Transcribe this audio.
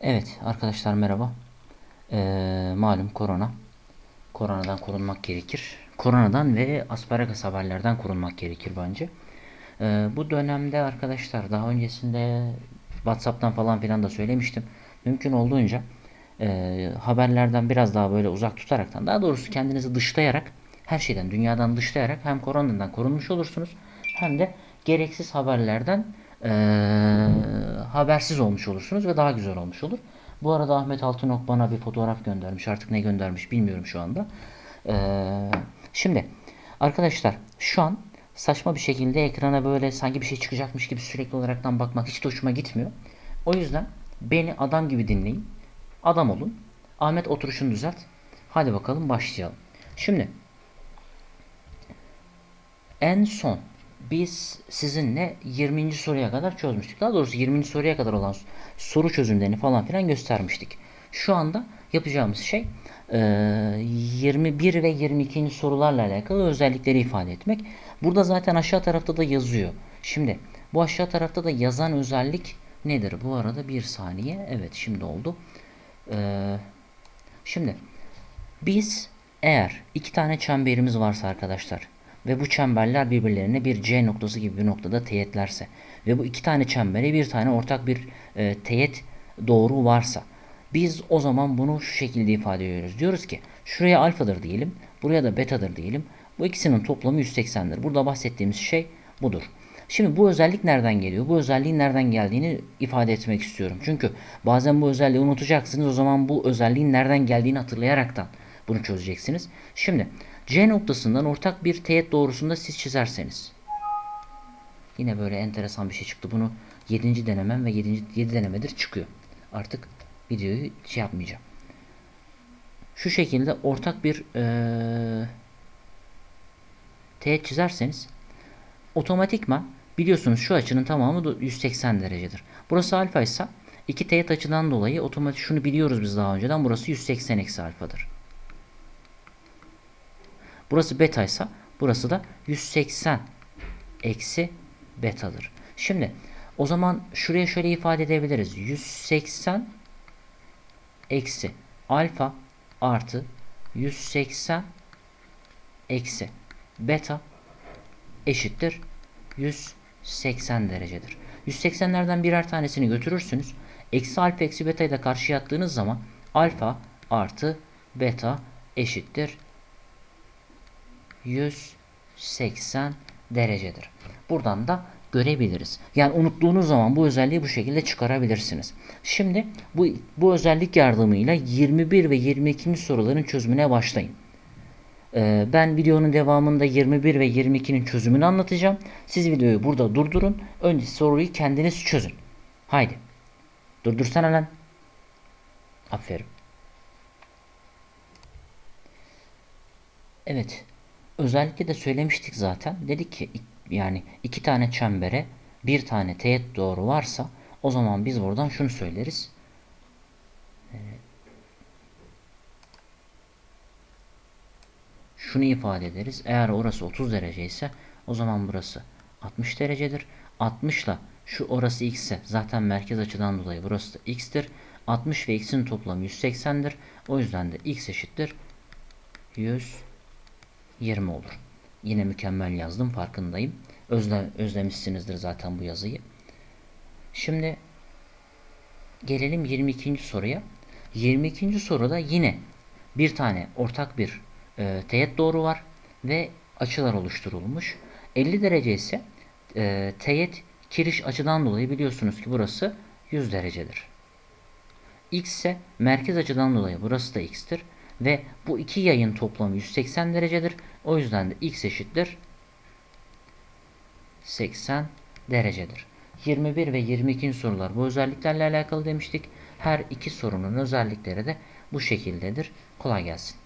Evet arkadaşlar merhaba. Ee, malum korona. Koronadan korunmak gerekir. Koronadan ve asparagas haberlerden korunmak gerekir bence. Ee, bu dönemde arkadaşlar daha öncesinde WhatsApp'tan falan filan da söylemiştim. Mümkün olduğunca e, haberlerden biraz daha böyle uzak tutaraktan daha doğrusu kendinizi dışlayarak her şeyden dünyadan dışlayarak hem koronadan korunmuş olursunuz hem de gereksiz haberlerden e, habersiz olmuş olursunuz ve daha güzel olmuş olur. Bu arada Ahmet Altınok bana bir fotoğraf göndermiş. Artık ne göndermiş bilmiyorum şu anda. Ee, şimdi arkadaşlar şu an saçma bir şekilde ekrana böyle sanki bir şey çıkacakmış gibi sürekli olaraktan bakmak hiç de hoşuma gitmiyor. O yüzden beni adam gibi dinleyin. Adam olun. Ahmet oturuşunu düzelt. Hadi bakalım başlayalım. Şimdi en son biz sizinle 20. soruya kadar çözmüştük. Daha doğrusu 20. soruya kadar olan soru çözümlerini falan filan göstermiştik. Şu anda yapacağımız şey 21 ve 22. sorularla alakalı özellikleri ifade etmek. Burada zaten aşağı tarafta da yazıyor. Şimdi bu aşağı tarafta da yazan özellik nedir? Bu arada bir saniye. Evet şimdi oldu. Şimdi biz eğer iki tane çemberimiz varsa arkadaşlar ve bu çemberler birbirlerine bir C noktası gibi bir noktada teğetlerse ve bu iki tane çembere bir tane ortak bir e, teğet doğru varsa biz o zaman bunu şu şekilde ifade ediyoruz. Diyoruz ki şuraya alfadır diyelim, buraya da betadır diyelim. Bu ikisinin toplamı 180'dir. Burada bahsettiğimiz şey budur. Şimdi bu özellik nereden geliyor? Bu özelliğin nereden geldiğini ifade etmek istiyorum. Çünkü bazen bu özelliği unutacaksınız. O zaman bu özelliğin nereden geldiğini hatırlayaraktan bunu çözeceksiniz. Şimdi C noktasından ortak bir teğet doğrusunda siz çizerseniz. Yine böyle enteresan bir şey çıktı. Bunu 7. denemem ve 7. 7 denemedir çıkıyor. Artık videoyu şey yapmayacağım. Şu şekilde ortak bir ee, teğet çizerseniz otomatikman biliyorsunuz şu açının tamamı 180 derecedir. Burası alfa ise iki teğet açıdan dolayı otomatik şunu biliyoruz biz daha önceden burası 180 eksi alfadır. Burası beta ise burası da 180 eksi betadır. Şimdi o zaman şuraya şöyle ifade edebiliriz. 180 eksi alfa artı 180 eksi beta eşittir 180 derecedir. 180'lerden birer tanesini götürürsünüz. Eksi alfa eksi beta'yı da karşıya attığınız zaman alfa artı beta eşittir 180 derecedir. Buradan da görebiliriz. Yani unuttuğunuz zaman bu özelliği bu şekilde çıkarabilirsiniz. Şimdi bu, bu özellik yardımıyla 21 ve 22. soruların çözümüne başlayın. Ee, ben videonun devamında 21 ve 22'nin çözümünü anlatacağım. Siz videoyu burada durdurun. Önce soruyu kendiniz çözün. Haydi. Durdursana lan. Aferin. Evet. Özellikle de söylemiştik zaten. Dedik ki yani iki tane çembere bir tane teğet doğru varsa o zaman biz buradan şunu söyleriz. Şunu ifade ederiz. Eğer orası 30 derece ise o zaman burası 60 derecedir. 60 ile şu orası x ise zaten merkez açıdan dolayı burası da x'tir. 60 ve x'in toplamı 180'dir. O yüzden de x eşittir 100 20 olur. Yine mükemmel yazdım farkındayım. Özle, özlemişsinizdir zaten bu yazıyı. Şimdi gelelim 22. soruya. 22. soruda yine bir tane ortak bir e, teğet doğru var ve açılar oluşturulmuş. 50 derece ise e, teğet kiriş açıdan dolayı biliyorsunuz ki burası 100 derecedir. X ise merkez açıdan dolayı burası da x'tir. Ve bu iki yayın toplamı 180 derecedir. O yüzden de x eşittir 80 derecedir. 21 ve 22. sorular bu özelliklerle alakalı demiştik. Her iki sorunun özellikleri de bu şekildedir. Kolay gelsin.